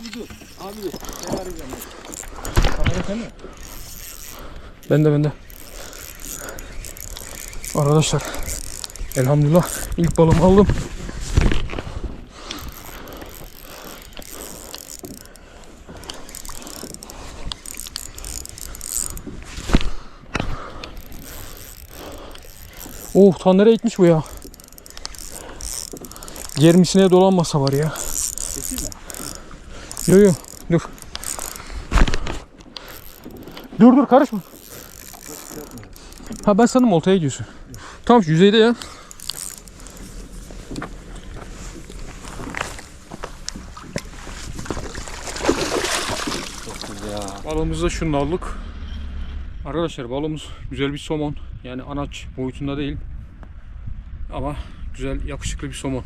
Abi de ben arayacağım. Kamera sende mi? Bende bende. Arkadaşlar elhamdülillah ilk balımı aldım. Oh ta nereye gitmiş bu ya? Germisine dolanmasa var ya. Keseyim mi? Yo yo dur. Dur dur karışma. Ha ben sandım oltaya gidiyorsun. Tamam yüzeyde ya. Balığımızı da şunu aldık. Arkadaşlar balığımız güzel bir somon. Yani anaç boyutunda değil. Ama güzel yakışıklı bir somon.